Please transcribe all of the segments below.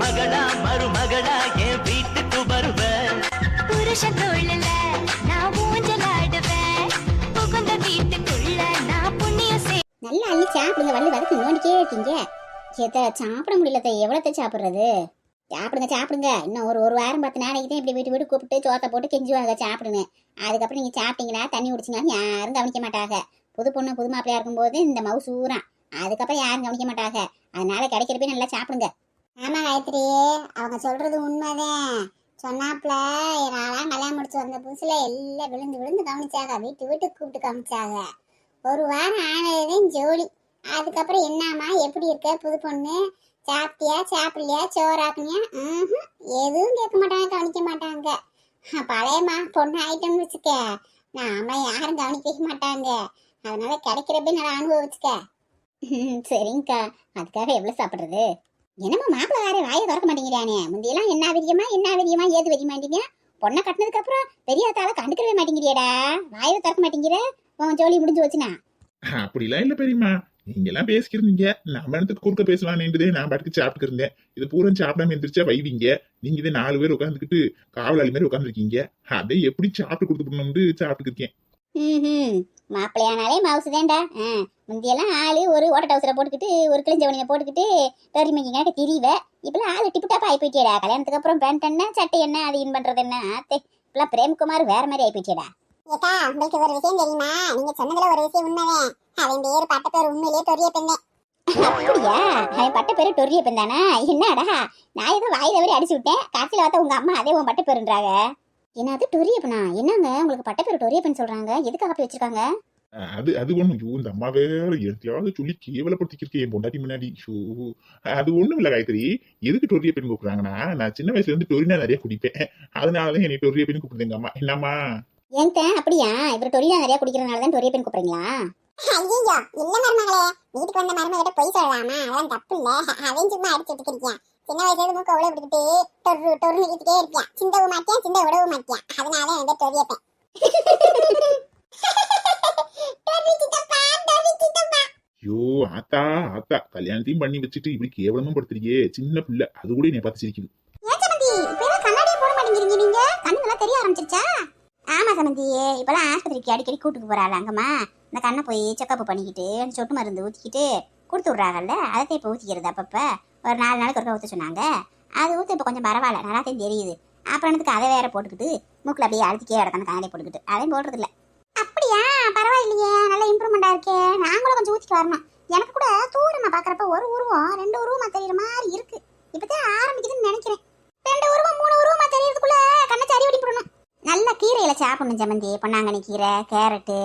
மகளா மருமகளா என் வீட்டுக்கு வருவ. புருஷன் தோழல நான் ஊஞ்சலாடுவேன். புகுந்த வீட்டுக்குள்ள நான் புண்ணியம் செய் நல்லா அள்ளி சாப்பிடுங்க வள்ளி வதக்கு நோண்டிக்கே இருக்கீங்க. சேத்த சாப்பிட முடியல தே எவ்வளோத்த சாப்பிட்றது? சாப்பிடுங்க சாப்பிடுங்க. இன்னும் ஒரு ஒரு வாரம் பத்து நாளைக்கு தான் இப்படி வீட்டு வீட்டு கூப்பிட்டு சோத்தை போட்டு கெஞ்சுவாங்க சாப்பிடுங்க. அதுக்கப்புறம் நீங்கள் சாப்பிட்டீங்கன்னா தண்ணி குடிச்சிங்கன்னா யாரும் கவனிக்க மாட்டாங்க. புது பொண்ணு புது மாப்பிளையா இருக்கும்போது இந்த மவுசூரம் அதுக்கப்புறம் யாரும் கவனிக்க மாட்டாங்க. அதனால கிடைக்கிறப்ப நல்லா சாப்பிடுங்க. ஆமா காயத்ரி அவங்க சொல்றது உண்மைதான். சொன்னாப்ல நான்லாம் கல்யாணம் முடிச்சு வந்த புதுசுல எல்லாம் விழுந்து விழுந்து கவனிச்சாங்க. வீட்டு வீட்டுக்கு கூப்பிட்டு கவனிச்சாங்க ஒரு வாரம் ஆனதுதான் ஜோலி. அதுக்கப்புறம் என்னம்மா எப்படி இருக்க? புது பொண்ணு? சாப்பிட்டியா? சாப்பிடலையா? சோறாக்குனியா? ம்ஹும். எதுவும் கேட்க மாட்டாங்க கவனிக்க மாட்டாங்க. பழையம்மா பொண்ணு ஆயிட்டோம்னு வச்சுக்க. நாம யாரும் கவனிக்க மாட்டாங்க. அதனால கிடைக்கிறப்ப நல்லா அனுபவிச்சுக்க. ம், சரிங்கக்கா. அதுக்காக எவ்வளோ சாப்பிட்றது? என்னம்மா மாப்பிள்ள வேற வாயை திறக்க மாட்டேங்கிறானே. முந்தியெல்லாம் என்ன விரியமா என்ன விரியமா ஏது வெறிய மாட்டீங்க பொண்ணை கட்டினதுக்கு அப்புறம் பெரியாத்தால கண்டுக்கவே மாட்டேங்கிறியடா. வாயை திறக்க மாட்டேங்கிற? உன் ஜோலி முடிஞ்சு வச்சுனா அப்படிலாம் இல்ல பெரியம்மா. நீங்க எல்லாம் பேசிக்கிறீங்க நம்ம இடத்துக்கு குறுக்க பேசலாம்னுதே நான் பாட்டுக்கு சாப்பிட்டு இருந்தேன். இது பூரம் சாப்பிடாம எந்திரிச்சா வைவீங்க. நீங்க இதே நாலு பேர் உட்காந்துக்கிட்டு காவலாளி மாதிரி உட்காந்துருக்கீங்க அதை எப்படி சாப்பிட்டு கொடுத்து சாப்பிட்டு இருக்கேன் ம் மாப்பிள்ளையானாலே மவுசு தான்டா. ஆ முந்தியெல்லாம் ஆளு ஒரு ஓட்ட டவுசரை போட்டுக்கிட்டு ஒரு கிழிஞ்சவனியை போட்டுக்கிட்டு டோரி மேக்கிங்காட்ட திரிவ. இப்பெல்லாம் ஆளு டிப்பு டாப்பா ஆகி போயிட்டேடா கல்யாணத்துக்கு அப்புறம் பேண்ட் என்ன சட்டை என்ன அது இன் பண்றது என்ன ஆத்தே. இப்பெல்லாம் பிரேம்குமார் வேற மாதிரி ஆகி போயிட்டேடா ஏக்கா உங்களுக்கு ஒரு விஷயம் தெரியுமா? நீங்க சொன்னதுல ஒரு விஷயம் உண்மைதான். அவன் பேர் பட்ட பேர் உண்மையிலேயே பெரிய பெண்ணே. அப்படியா? அவன் பட்ட பேரு டொரிய பெண் என்னடா? நான் ஏதோ வாய் தவறி அடிச்சு விட்டேன். கடைசியில் பார்த்தா உங்க அம்மா அதே உன் பட்ட பேருன்றாங்க. என்னது டொரிய பெண்ணா என்னங்க? உங்களுக்கு பட்ட பேரு டொரிய பெண் சொல்றாங்க. எதுக்காக அப்படி வச்சிருக்காங்க? அது அது ஒண்ணும். ஐயோ இந்த அம்மா வேற எதையாவது சொல்லி கேவலப்படுத்திக்கிருக்கேன் என் பொண்டாட்டி முன்னாடி. ஷோ அது ஒண்ணும் இல்ல காயத்ரி. எதுக்கு டொரிய பெண் கூப்பிடுறாங்கன்னா நான் சின்ன வயசுல இருந்து டொரினா நிறைய குடிப்பேன். அதனாலதான் என்னை டொரிய பெண் கூப்பிடுது எங்க அம்மா. என்னம்மா? ஏங்க அப்படியா? இவர் டொரியா நிறைய குடிக்கிறதுனால தான் டொரிய பெண் கூப்பிடுறீங்களா? ஐயோ இல்ல மருமகளே? வீட்டுக்கு வந்த மருமகிட்ட பொய் சொல்லலாமா? அதெல்லாம் தப்பு இல்ல. அவன் சும்மா அடிச்சு விட்டுக்கிறியான் சின்ன வயசுல இருந்து மூக்க உள்ள விட்டுக்கிட்டு டொரு டொரு நிக்கிட்டே இருக்கியான் சிந்தவும் மாட்டியான் சிந்த விடவும் மாட்டியான் அதனால என் பேர் பெரியப்பன் டொரி சித்தப்பா டொரி சித்தப்பா. ஐயோ ஆத்தா ஆத்தா கல்யாணத்தையும் பண்ணி வச்சுட்டு இப்படி கேவலமா படுத்துறியே சின்ன பிள்ளை. அது கூட என்னை பார்த்து சிரிக்குது தெரிய ஆரம்பிச்சிருச்சா? ஆமா சமந்தி இப்பெல்லாம் ஆஸ்பத்திரிக்கு அடிக்கடி கூட்டுக்கு போறாள் அங்கம்மா. இந்த கண்ணை போய் செக்கப் பண்ணிக்கிட்டு சொட்டு மருந்து ஊத்திக்கிட்டு கொடுத்து விட்றாங்கல்ல அதை இப்போ ஊத்திக்கிறது அப்பப்ப. ஒரு நாலு நாளைக்கு ஒருக்கா ஊற்ற சொன்னாங்க. அது ஊற்ற இப்போ கொஞ்சம் பரவாயில்ல. நல்லா தெரியுது அப்புறம் எனக்கு அதை வேற போட்டுக்கிட்டு மூக்கில் அப்படியே அழுத்திக்கே கிடக்கான கண்ணாடி போட்டுக்கிட்டு. அதையும் போடுறது அப்படியா? பரவாயில்லையே. நல்ல இம்ப்ரூவ்மெண்ட்டாக இருக்கே. நாங்களும் கொஞ்சம் ஊற்றிட்டு வரணும். எனக்கு கூட தூரமாக பார்க்குறப்ப ஒரு உருவம் ரெண்டு உருவமாக தெரியுற மாதிரி இருக்கு. இப்பதான் ஆரம்பிக்குதுன்னு நினைக்கிறேன். ரெண்டு உருவம் மூணு உருவமாக தெரியறதுக்குள்ளே கண்ணை சரி வெடி போடணும் நல்ல கீரையில் சாப்பிடணும் ஜமந்தி. பொன்னாங்கண்ணி கீரை கேரட்டு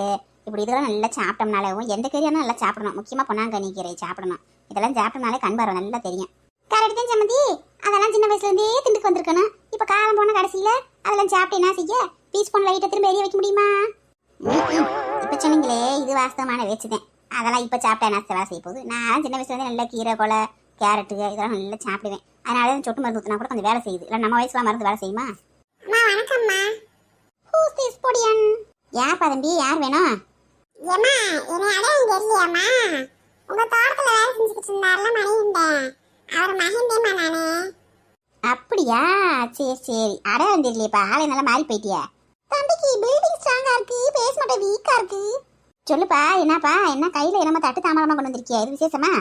இப்படி இதெல்லாம் நல்லா சாப்பிட்டோம்னாலும் எந்த கீரையாலும் நல்லா சாப்பிடணும். முக்கியமா பொன்னாங்கண்ணி கீரை சாப்பிடணும். இதெல்லாம் சாப்பிட்டோம்னாலே கண் பார்வை நல்லா தெரியும். கரெக்ட் தான் ஜமந்தி அதெல்லாம் சின்ன வயசுல இருந்தே திண்டுக்கு வந்திருக்கணும். இப்ப காலம் போன கடைசியில அதெல்லாம் சாப்பிட்டு என்ன செய்ய? பீஸ் போன லைட்டை திரும்ப எரிய வைக்க முடியுமா. இப்ப சொன்னீங்களே இது வாஸ்தவமான வச்சுதேன் அதெல்லாம் இப்ப சாப்பிட்டா என்ன வேலை செய்ய போகுது? நான் சின்ன வயசுல இருந்து நல்லா கீரை கொலை கேரட்டு இதெல்லாம் நல்லா சாப்பிடுவேன். அதனால தான் சொட்டு மருந்து ஊற்றினா கூட கொஞ்சம் வேலை செய்யுது. இல்லை நம்ம வயசுல மருந்து வேலை செய்யுமா? வணக்கம்மா. ஹூஸ் திஸ் பொடியன்? யார் தம்பி? யார் வேணும்? ஏம்மா என்னை அடையாளம் தெரியலையாம்மா உங்க தோட்டத்துல வேலை செஞ்சுக்கிட்டு இருந்தாருல மணியண்டேன் அவர் மகேந்தேம்மா நானு. அப்படியா? சரி சரி. அடையாளம் தெரியலையப்பா ஆளை நல்லா மாறி போயிட்டியா. தம்பிக்கு பில்டிங் ஸ்ட்ராங்கா இருக்கு பேச மாட்டேன் வீக்கா இருக்கு. சொல்லுப்பா என்னப்பா என்ன கையில என்னமா தட்டு தாமரமா கொண்டு வந்திருக்கியா? இது விசேஷமா?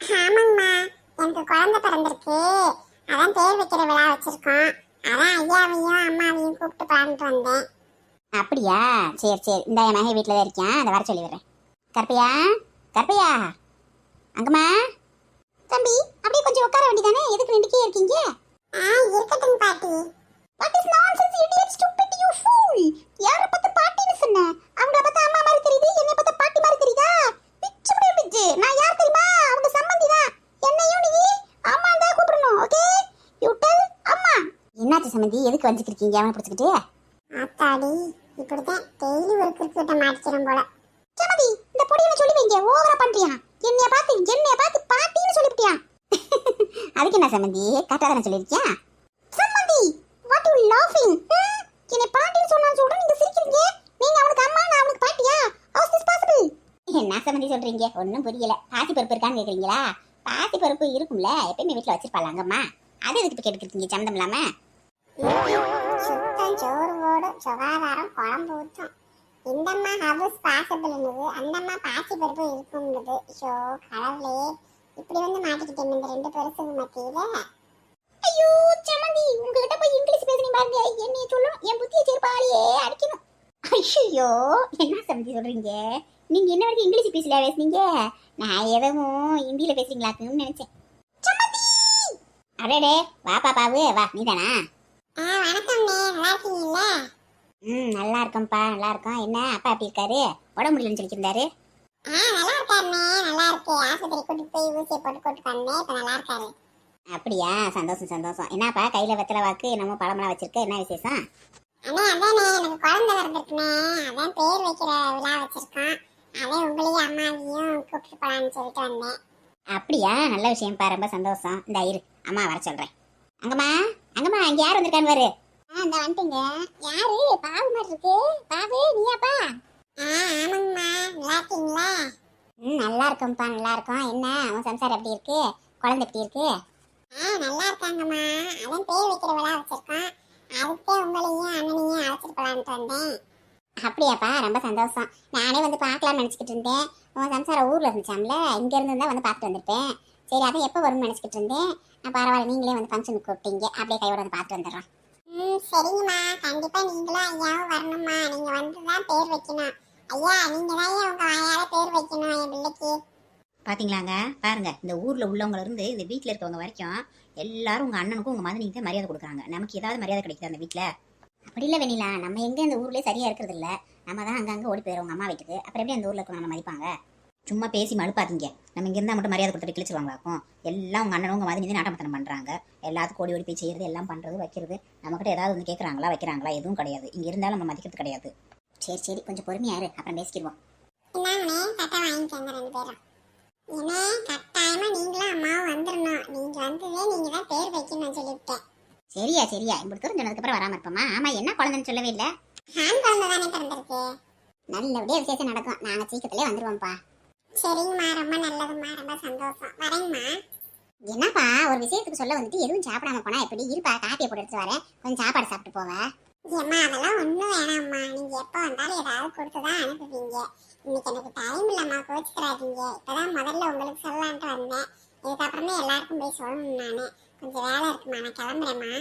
ஆமாங்கம்மா எனக்கு குழந்தை பிறந்திருக்கு. அதான் பேர் வைக்கிற விழா வச்சிருக்கோம். அதான் ஐயாவையும் அம்மாவையும் கூப்பிட்டு வந்தேன். அப்படியா? சரி சரி. இந்த என் மகன் வீட்டில் தான் இருக்கேன் அதை வர சொல்லி விடுறேன். கற்பையா கற்பையா அங்கம்மா? தம்பி அப்படியே கொஞ்சம் உட்கார வேண்டியதானே? எதுக்கு ரெண்டுக்கே இருக்கீங்க? ஆ இருக்கட்டும் பாட்டி. What is nonsense idiot stupid you fool யார பார்த்து பாட்டின்னு சொன்ன? அவங்க பார்த்தா அம்மா மாதிரி தெரியுது என்னை பார்த்தா பாட்டி மாதிரி தெரியுதா? பிச்சு பிடி பிச்சு. நான் யார் தெரியுமா? அவங்க சம்பந்தி தான். என்னையும் நீ அம்மா தான் கூப்பிடணும் ஓகே யூ டெல் அம்மா. என்னாச்சு சம்பந்தி? எதுக்கு வந்துக்கிருக்கீங்க அவனை பிடிச்சிக்கிட்டு? ஆத்தாடி இப்படிதான் டெய்லி ஒரு கிரிக்கெட்டை மாட்டிக்கிறோம் போல. சமதி இந்த பொடியனை சொல்லி வைங்க ஓவரா பண்றியா? என்னைய பார்த்து என்னைய பார்த்து பாட்டின்னு சொல்லிவிட்டியா? அதுக்கு என்ன சம்மந்தி? கரெக்டா தானே சொல்லிருக்கியா சம்மந்தி வாட் யூ லாஃபிங் என்னை பாட்டின்னு சொன்னான்னு சொல்ற நீங்க சிரிக்கிறீங்க? நீங்க அவனுக்கு அம்மா நான் அவனுக்கு பாட்டியா? ஹவுஸ் இஸ் பாசிபிள் என்ன சம்மந்தி சொல்றீங்க? ஒன்றும் புரியல. பாசி பருப்பு இருக்கான்னு கேக்குறீங்களா? பாசி பருப்பு இருக்கும்ல எப்பயுமே வீட்டில் வச்சிருப்பாங்க அங்கம்மா அது எதுக்கு இப்போ சம்மந்தம் இல்லாம? சுத்தம் சுகாதாரம் குழம்பு ஊற்றும் இந்தம்மா ஹவுஸ் பாசிபிள் அந்தம்மா பாசி பருப்பு இருக்கும்னது ஷோ கடவுளே. இப்படி வந்து மாட்டிக்கிட்டேன் இந்த ரெண்டு பெருசுக்கு மத்தியில. ஐயோ சமந்தி உங்ககிட்ட போய் இங்கிலீஷ் பேசுறீங்க பாருங்க. என்னைய சொல்லணும்? என் புத்திய செருப்பாலேயே அடிக்கணும். ஐயோ என்ன சமந்தி சொல்றீங்க? நீங்க என்ன வரைக்கும் இங்கிலீஷ் பேசல பேசுனீங்க? நான் எதுவும் ஹிந்தியில பேசுறீங்களாக்குன்னு நினைச்சேன். அடடே வா பாப்பாவு வா. நீதானா? ஆ இருக்கீங்கல்ல ம் நல்லா இருக்கேன்ப்பா நல்லா இருக்கோம் என்ன? அப்பா எப்படி இருக்காரு? உடம்பு முடியலன்னு சொல்லியிருந்தாரு ஆ நல்லா இருக்காருண்ணே நல்லா இருக்கு ஆஸ்பத்திரி கூட்டிட்டு போய் ஊசியை போட்டு கூட்டு வந்தேன். இப்போ நல்லா இருக்காரு அப்படியா? சந்தோஷம் சந்தோஷம். என்னப்பா கையில வெத்தலை வாக்கு என்னமோ பழமெல்லாம் வச்சிருக்க. என்ன விசேஷம்? அண்ணே அதானே. எனக்கு குழந்தை பிறந்திருக்குண்ணே. அதான் பேர் வைக்கிற விழா வச்சிருக்கான் அதே உங்களையும் அம்மாவையும் கூப்பிட்டு போலான்னு சொல்லிட்டு வந்தேன். அப்படியா? நல்ல விஷயம்ப்பா. ரொம்ப சந்தோஷம். இந்த இரு. அம்மா வர சொல்றேன். அங்கம்மா அங்கம்மா இங்க யார் வந்திருக்கான்னு பாரு. ஆ இந்த வந்துட்டீங்க. யாரு? பாவு மாதிரி இருக்கு. பாவு நீயாப்பா? ஆ ஆமாங்கம்மா. நல்லா இருக்கீங்களா? ம் நல்லா இருக்கோம்ப்பா நல்லா இருக்கோம் என்ன உன் சம்சாரம் எப்படி இருக்கு? குழந்தை எப்படி இருக்கு? ஆ நல்லா இருக்காங்கம்மா. அதான் பேர் வைக்கிற விழா வச்சிருக்கான். அதுக்கே உங்களையும் அண்ணனையும் அழைச்சிட்டு போலான்ட்டு வந்தேன். அப்படியாப்பா ரொம்ப சந்தோஷம். நானே வந்து பார்க்கலாம்னு நினச்சிக்கிட்டு இருந்தேன். உன் சம்சாரம் ஊரில் இருந்துச்சாம்ல? இங்க இருந்து தான் வந்து பார்த்துட்டு வந்திருப்பேன். சரி அதான் எப்போ வரும்னு நினச்சிக்கிட்டு இருந்தேன். பரவாயில்ல நீங்களே வந்து ஃபங்க்ஷனுக்கு கூப்பிட்டீங்க. அப்படியே கையோட வந்து பார்த்துட்டு வந்துடுறோம். ம் சரிங்கம்மா. கண்டிப்பா நீங்களும் ஐயாவும் வரணும்மா. நீங்க வந்து தான் பேர் வைக்கணும். ஐயா நீங்க தான் உங்க வாயால பேர் வைக்கணும் என் பிள்ளைக்கு. பாத்தீங்களாங்க? பாருங்க இந்த ஊர்ல உள்ளவங்க இருந்து இந்த வீட்ல இருக்கவங்க வரைக்கும் எல்லாரும் உங்க அண்ணனுக்கும் உங்க மதனிக்கு தான் மரியாதை கொடுக்குறாங்க. நமக்கு ஏதாவது மரியாதை கிடைக்குது அந்த வீட்ல? அப்படி இல்ல வெண்ணிலா. நம்ம எங்க இந்த ஊர்லயே சரியா இருக்கிறது இல்ல. நம்ம தான் அங்கங்க ஓடி போயிரும் உங்க அம்மா வீட்டுக்கு. அப்புறம் எப்படி அந்த ஊர்ல இருக்கவங்க நம்ம மதிப்பாங்க? சும்மா பேசி மழுப்பாதீங்க நம்ம இங்க இருந்தா மட்டும் மரியாதை கொடுத்துட்டு கிழிச்சிருவாங்களாக்கும் எல்லாம் உங்க அண்ணனும் உங்க மதனி நாட்டமத்தனம் பண்றாங்க. எல்லாத்துக்கும் ஓடி ஓடி போய் செய்யறது எல்லாம் பண்றது வைக்கிறது. நம்மகிட்ட ஏதாவது வந்து கேக்குறாங்களா வைக்கிறாங்களா? எதுவும் கிடையாது. இங்க இருந்தாலும் நம்ம மதிக்கிறது கிடையாது. சரி சரி. கொஞ்சம் பொறுமையா இரு. அப்புறம் பேசிக்கிடுவோம். என்ன கட்டாயமா நீங்களும் அம்மாவும் வந்துடணும் நீங்க வந்ததே நீங்க தான் பேர் வைக்கணும்னு சொல்லிவிட்டேன். சரியா சரியா. இப்படி தூரம் சொன்னதுக்கு அப்புறம் வராம இருப்போமா? ஆமா என்ன குழந்தைன்னு சொல்லவே இல்ல. ஆண் குழந்தை தானே பிறந்திருக்கு? நல்லபடியா விசேஷம் நடக்கும். நாங்க சீக்கிரத்திலே வந்துருவோம்ப்பா. சரிங்கம்மா ரொம்ப நல்லதும்மா ரொம்ப சந்தோஷம். வரேங்கம்மா. என்னப்பா ஒரு விஷயத்துக்கு சொல்ல வந்துட்டு எதுவும் சாப்பிடாம போனா எப்படி? இருப்பா காப்பியை போட்டு எடுத்து வரேன். கொஞ்சம் சாப்பாடு சாப்பிட்டு போவேன் ஏம்மா அதெல்லாம் ஒன்றும் வேணாம்மா. நீங்க எப்போ வந்தாலும் ஏதாவது கொடுத்து தான் அனுப்புவீங்க. இன்னைக்கு எனக்கு டைம் இல்லைம்மா கோச்சிக்கிறாதீங்க இப்பதான் முதல்ல உங்களுக்கு சொல்லலான்ட்டு வந்தேன். இதுக்கப்புறமே எல்லாருக்கும் போய் சொல்லணும் நான். கொஞ்சம் வேலை இருக்குமா? நான் கிளம்புறேம்மா.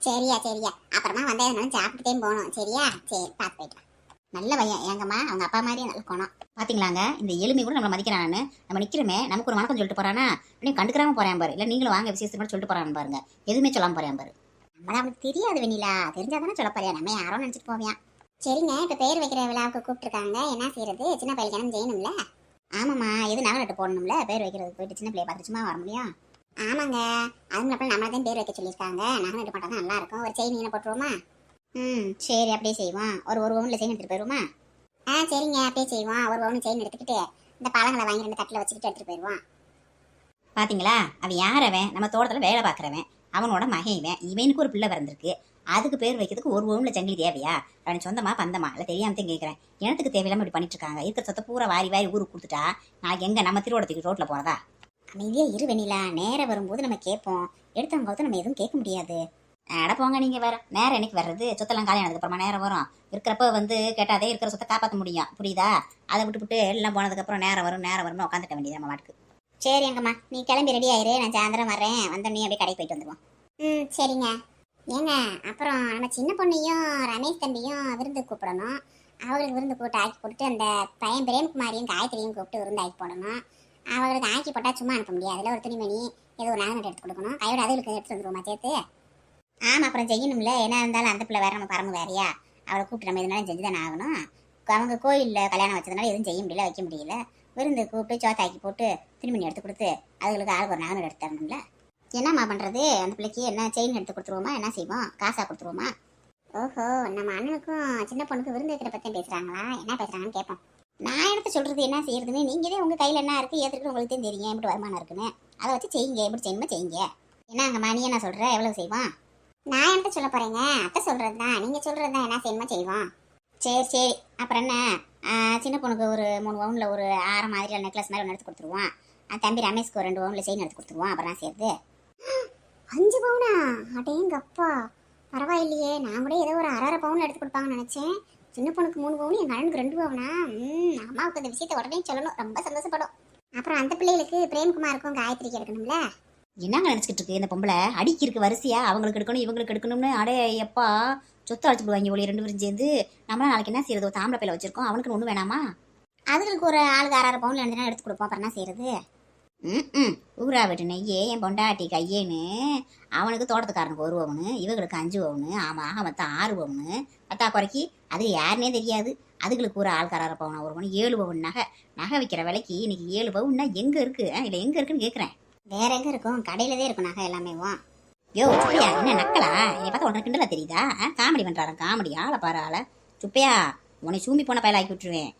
சரியா சரியா. அப்புறமா வந்தா எதுனாலும் சாப்பிட்டுட்டே போகணும். சரியா? சரி பார்த்து போயிட்டு. நல்ல பையன் எங்கம்மா அவங்க அப்பா மாதிரியே நல்ல குணம். பாத்தீங்களாங்க? இந்த எளிமை கூட நம்மளை மதிக்கிறான்னு நம்ம நிக்கிறமே நமக்கு ஒரு வணக்கம் சொல்லிட்டு போறானா? நீ கண்டுக்கிறாம போறேன் பாரு. இல்ல நீங்களும் வாங்க விசேஷத்தை கூட சொல்லிட்டு போறான்னு பாருங்க. எதுவுமே சொல்லாம போறேன் பாரு. நம்மள அவனுக்கு தெரியாது வெண்ணிலா. தெரிஞ்சாதானே சொல்ல போறியா? நம்ம யாரோ நினைச்சிட்டு போவியான் சரிங்க இப்ப பேர் வைக்கிற விழாவுக்கு கூப்பிட்டுருக்காங்க. என்ன செய்யறது? சின்ன பையன் கிணம் செய்யணும்ல? ஆமாம்மா எது நகை நட்டு போடணும்ல? பேர் வைக்கிறதுக்கு போயிட்டு சின்ன பிள்ளைய பார்த்து சும்மா வர முடியும்? ஆமாங்க. அதுவும் அப்புறம் நம்மள தான் பேர் வைக்க சொல்லியிருக்காங்க. நகை நட்டு போட்டால் தான் நல்லா இருக்கும். ஒரு செயின் என்ன போட்டுருவோமா? ம் சரி அப்படியே செய்வோம். ஒரு ஒரு பவுனில் செயின் எடுத்துகிட்டு போயிடுவோமா ஆ சரிங்க அப்படியே செய்வோம். ஒரு பவுன் செயின் எடுத்துக்கிட்டு இந்த பழங்களை வாங்கி ரெண்டு தட்டில் வச்சுக்கிட்டு எடுத்துகிட்டு போயிடுவோம் பாத்தீங்களா? அவன் யார் அவன்? நம்ம தோட்டத்தில் வேலை பார்க்குறவன். அவனோட மகைவன் இவனுக்கு ஒரு பிள்ளை பிறந்திருக்கு. அதுக்கு பேர் வைக்கிறதுக்கு ஒரு பவுனில் சங்கிலி தேவையா? அவன் சொந்தமா பந்தமா? இல்லை தெரியாம தான் கேட்குறேன் இனத்துக்கு தேவையில்லாமல் இப்படி பண்ணிட்டு இருக்காங்க இருக்கிற சொத்தை பூரா வாரி வாரி ஊருக்கு கொடுத்துட்டா நாளைக்கு எங்கே? நம்ம திருவோடத்துக்கு ரோட்டில் போகிறதா அமைதியாக இரு வெண்ணிலா. நேரம் வரும்போது நம்ம கேட்போம். எடுத்தவங்க நம்ம எதுவும் கேட்க முடியாது. அட போங்க நீங்க வேற. நேரம் என்னைக்கு வர்றது. சொத்தெல்லாம் காலி ஆனதுக்கு அப்புறமா நேரம் வரும். இருக்கிறப்ப வந்து கேட்டாதே இருக்கிற சொத்தை காப்பாற்ற முடியும். புரியுதா? அதை விட்டுவிட்டு எல்லாம் போனதுக்கு அப்புறம் நேரம் வரும் நேரம் வரும்னு உட்காந்துட்ட வேண்டியது நம்ம வாட்டுக்கு சரி எங்கம்மா நீ கிளம்பி ரெடி ஆயிரு. நான் சாயந்தரம் வரேன் வந்த நீ அப்படியே கடைக்கு போயிட்டு வந்துடுவோம் ம் சரிங்க. ஏங்க அப்புறம் நம்ம சின்ன பொண்ணையும் ரமேஷ் தம்பியும் விருந்து கூப்பிடணும். அவளுக்கு விருந்து கூப்பிட்டு ஆக்கி போட்டுட்டு அந்த பையன் பிரேம்குமாரியும் காயத்ரியும் கூப்பிட்டு விருந்து ஆக்கி போடணும். அவளுக்கு ஆக்கி போட்டால் சும்மா அனுப்ப முடியாது. அதில் ஒரு துணிமணி ஏதோ ஒரு நகை எடுத்து கொடுக்கணும். கையோட அதுகளுக்கு எடுத்து வந்துருவோமா சேர்த்து? ஆமாம் அப்புறம் செய்யணும்ல. என்ன இருந்தாலும் அந்த பிள்ளை வேற நம்ம பரம்பு வேறையா. அவளை கூப்பிட்டு நம்ம எதுனாலும் செஞ்சு தானே ஆகணும். அவங்க கோயிலில் கல்யாணம் வச்சதுனால எதுவும் செய்ய முடியல வைக்க முடியல. விருந்து கூப்பிட்டு சோத்தாக்கி போட்டு திருமணி எடுத்து கொடுத்து அதுகளுக்கு ஆளுக்கு ஒரு நகை எடுத்து தரணும்ல. என்னம்மா பண்ணுறது அந்த பிள்ளைக்கு என்ன செயின் எடுத்து கொடுத்துருவோமா? என்ன செய்வோம்? காசாக கொடுத்துருவோமா? ஓஹோ நம்ம அண்ணனுக்கும் சின்ன பொண்ணுக்கு விருந்து வைக்கிற பற்றி பேசுகிறாங்களா என்ன பேசுகிறாங்கன்னு கேட்போம் நான் எடுத்து சொல்கிறது என்ன செய்யறதுன்னு? நீங்களே உங்கள் கையில் என்ன இருக்குது ஏற்றுக்கிட்டு உங்களுக்கு தான் தெரியும். எப்படி வருமானம் இருக்குன்னு. அதை வச்சு செய்யுங்க. எப்படி செய்யணுமோ செய்யுங்க. என்ன அங்கே நீ என்ன சொல்கிற எவ்வளோ செய்வான்? நான் என்ன சொல்ல போகிறேங்க அத்தை சொல்கிறது தான் நீங்கள் சொல்கிறது தான் என்ன செய்யணுமா செய்வோம்? சரி சரி. அப்புறம் என்ன? சின்ன பொண்ணுக்கு ஒரு மூணு பவுனில் ஒரு ஆற மாதிரி நெக்லஸ் மாதிரி ஒன்று எடுத்து கொடுத்துருவான் தம்பி ரமேஷ்க்கு ஒரு ரெண்டு பவுனில் செயின் எடுத்து கொடுத்துருவான் அப்புறம் சேர்த்து. அஞ்சு பவுனா? அடேங்கப்பா பரவாயில்லையே. நான் கூட ஏதோ ஒரு அரை அரை பவுன் எடுத்து கொடுப்பாங்கன்னு நினச்சேன். சின்ன பொண்ணுக்கு மூணு பவுன் என் அண்ணனுக்கு ரெண்டு பவுனா ம் அம்மாவுக்கு இந்த விஷயத்தை உடனே சொல்லணும். ரொம்ப சந்தோஷப்படும். அப்புறம் அந்த பிள்ளைகளுக்கு பிரேம்குமாருக்கும் காயத்ரிக்கு எடுக்கணும்ல என்னங்க நினச்சிக்கிட்டு இருக்கு இந்த பொம்பளை? அடிக்கி இருக்கு வரிசையா? அவங்களுக்கு எடுக்கணும் இவங்களுக்கு எடுக்கணும்னு? அடே எப்பா சொத்து அழைச்சி போடுவாங்க ஒளி ரெண்டு பேரும் சேர்ந்து. நம்மளாம் நாளைக்கு என்ன செய்யறது? தாம்பளை பையில வச்சிருக்கோம். அவனுக்கு ஒன்றும் வேணாமா? அதுகளுக்கு ஒரு ஆளுக்கு அரை பவுன்ல பவுன் எடுத்து கொடுப்போம். அப்புறம் என்ன செய்யறது? ம் ம் ஊரா விட்டு நெய்யே என் பொண்டாட்டி கையேன்னு. அவனுக்கு தோட்டத்துக்காரனுக்கு ஒரு பவுனு இவங்களுக்கு அஞ்சு பவுனு ஆமாம் மொத்தம் ஆறு பவுனு. பத்தா குறைக்கி அது யாருனே தெரியாது. அதுகளுக்கு ஒரு ஆள்கார பவுனா ஒரு பவுன் ஏழு பவுன் நகை. நகை விற்கிற விலைக்கு இன்னைக்கு ஏழு பவுன்னா எங்கே இருக்கு? இல்லை எங்கே இருக்குன்னு கேட்குறேன் வேற எங்க இருக்கும்? கடையில தான் இருக்கும் நகை எல்லாமே. யோ சுப்பையா என்ன நக்கலா? என்னை பார்த்தா உனக்கு கிண்டலா தெரியுதா? காமெடி பண்ணுறாரன் காமெடி. ஆளை பாரு ஆளை. சுப்பையா உன்னை சூம்பி போன பயல ஆக்கி விட்டுருவேன்.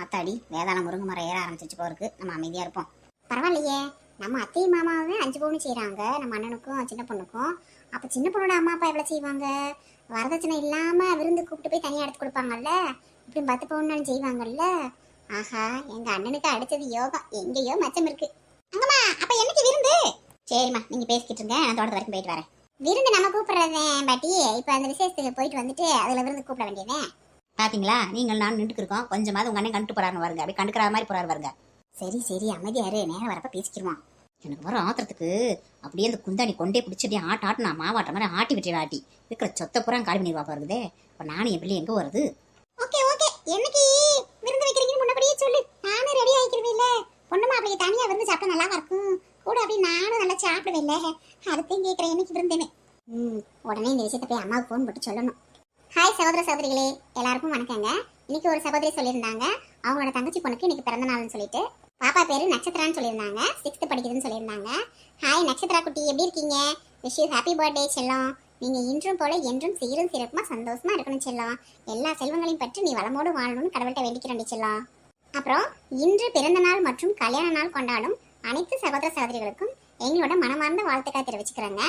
ஆத்தாடி வேதாளம் முருங்கை மரம் ஏற ஆரம்பிச்சிச்சு போறதுக்கு நம்ம அமைதியா இருப்போம். பரவாயில்லையே. நம்ம அத்தையும் மாமாவே அஞ்சு பவுன் செய்றாங்க. நம்ம அண்ணனுக்கும் சின்ன பொண்ணுக்கும். அப்ப சின்ன பொண்ணோட அம்மா அப்பா எவ்வளவு செய்வாங்க? வரதட்சணை இல்லாம விருந்து கூப்பிட்டு போய் தனியா எடுத்து கொடுப்பாங்கல்ல? இப்படி பத்து பவுன்னாலும் செய்வாங்கல்ல? ஆஹா எங்க அண்ணனுக்கு அடிச்சது யோகா. எங்கேயோ மச்சம் இருக்கு. அங்கம்மா அப்ப என்னைக்கு விருந்து? சரிம்மா நீங்க பேசிக்கிட்டு இருங்க நான் தோட்டத்து வரைக்கும் போயிட்டு வரேன். விருந்து நம்ம கூப்பிடுறதே பாட்டி. இப்ப அந்த விசேஷத்துக்கு போயிட்டு வந்துட்டு அதுல விருந்து கூப்பிட வேண்டியதே பாத்தீங்களா? நீங்கள் நான் நின்றுட்டு இருக்கோம். கொஞ்சமாவது உங்க அண்ணன் கண்டு போறாரு வருங்க அப்படி கண்டுக்கிற மாதிரி போறாரு வருங்க சரி சரி அமைதியாரு. நேரம் வரப்ப பேசிக்கிருவோம். எனக்கு வர ஆத்திரத்துக்கு அப்படியே அந்த குந்தாணி கொண்டே பிடிச்சி அப்படியே ஆட்ட ஆட்டு நான் மாவாட்ட மாதிரி ஆட்டி விட்டு ஆட்டி. இருக்கிற சொத்த புறம் காலி பண்ணி பார்ப்பா இருக்குதே இப்போ நானும் என் பிள்ளை எங்கே வருது ஓகே ஓகே. என்னைக்கு விருந்து வைக்கிறீங்கன்னு முன்னபடியே சொல்லு. பொண்ணு மாப்பிளைய தனியா விருந்து சாப்பிட்டா நல்லா இருக்கும்? கூட அப்படி நானும் நல்லா சாப்பிடுவேன்ல. இல்லை கேட்குறேன் என்னைக்கு விருந்துன்னு. ம் உடனே இந்த விஷயத்தை போய் அம்மாவுக்கு ஃபோன் போட்டு சொல்லணும். ஹாய் சகோதர சகோதரிகளே. எல்லாருக்கும் வணக்கங்க. இன்னைக்கு ஒரு சகோதரி சொல்லியிருந்தாங்க. அவங்களோட தங்கச்சி பொண்ணுக்கு இன்னைக்கு பிறந்த நாள்னு சொல்லிட்டு. பாப்பா பேரு நட்சத்திரான்னு சொல்லியிருந்தாங்க. சிக்ஸ்த்து படிக்குதுன்னு சொல்லியிருந்தாங்க. ஹாய் நட்சத்திரா குட்டி எப்படி இருக்கீங்க? விஷ் யூ ஹாப்பி பர்த்டே செல்லம். நீங்க இன்றும் போல என்றும் சீரும் சிறப்புமா சந்தோஷமா இருக்கணும் செல்லம். எல்லா செல்வங்களையும் பற்றி நீ வளமோடு வாழணும்னு கடவுள்கிட்ட வேண்டிக்கிறேன் செல்லம். அப்புறம் இன்று பிறந்த நாள் மற்றும் கல்யாண நாள் கொண்டாடும் அனைத்து சகோதர சகோதரிகளுக்கும் எங்களோட மனமார்ந்த வாழ்த்துக்களை தெரிவிச்சுக்கிறேங்க.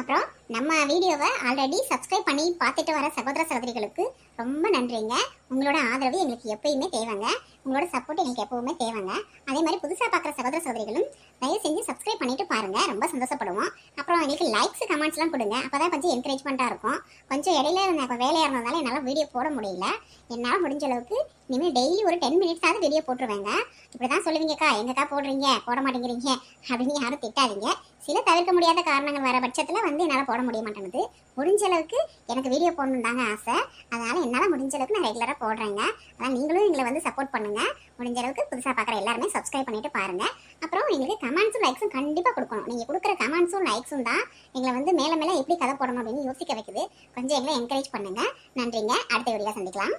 அப்புறம் நம்ம வீடியோவை ஆல்ரெடி சப்ஸ்கிரைப் பண்ணி பார்த்துட்டு வர சகோதர சகோதரிகளுக்கு ரொம்ப நன்றிங்க. உங்களோட ஆதரவு எங்களுக்கு எப்பயுமே தேவைங்க. உங்களோட சப்போர்ட் எங்களுக்கு எப்பவுமே தேவைங்க. அதே மாதிரி புதுசாக பார்க்குற சகோதர சகோதரிகளும் தயவு செஞ்சு சப்ஸ்கிரைப் பண்ணிட்டு பாருங்க. ரொம்ப சந்தோஷப்படுவோம். அப்புறம் எங்களுக்கு லைக்ஸ் கமெண்ட்ஸ்லாம் கொடுங்க. அப்பதான் கொஞ்சம் என்கரேஜ்மெண்ட்டாக இருக்கும். கொஞ்சம் இடையில நான் இப்போ வேலையாக இருந்ததால என்னால் வீடியோ போட முடியல. என்னால் முடிஞ்ச அளவுக்கு இனிமேல் டெய்லி ஒரு டென் மினிட்ஸாவது வீடியோ போட்டுருவேங்க. இப்படி தான் சொல்லுவீங்கக்கா. எங்கக்கா போடுறீங்க? போட மாட்டேங்கிறீங்க. அப்படின்னு யாரும் திட்டாதீங்க. சில தவிர்க்க முடியாத காரணங்கள் வர பட்சத்தில் வந்து என்னால் போட முடிய மாட்டேங்குது. முடிஞ்ச அளவுக்கு எனக்கு வீடியோ போடணும் தாங்க ஆசை. அதனால என்னால் முடிஞ்ச அளவுக்கு நான் ரெகுலராக போடுறேங்க. அதான் நீங்களும் எங்களை வந்து சப்போர்ட் பாருங்க. முடிஞ்ச அளவுக்கு புதுசாக பார்க்குற எல்லாருமே சப்ஸ்கிரைப் பண்ணிட்டு பாருங்க. அப்புறம் எங்களுக்கு கமெண்ட்ஸும் லைக்ஸும் கண்டிப்பாக கொடுக்கணும். நீங்கள் கொடுக்குற கமெண்ட்ஸும் லைக்ஸும் தான் எங்களை வந்து மேலே மேலே எப்படி கதை போடணும் அப்படின்னு யோசிக்க வைக்குது. கொஞ்சம் எங்களை என்கரேஜ் பண்ணுங்க. நன்றிங்க. அடுத்த வீடியோ சந்திக்கலாம்.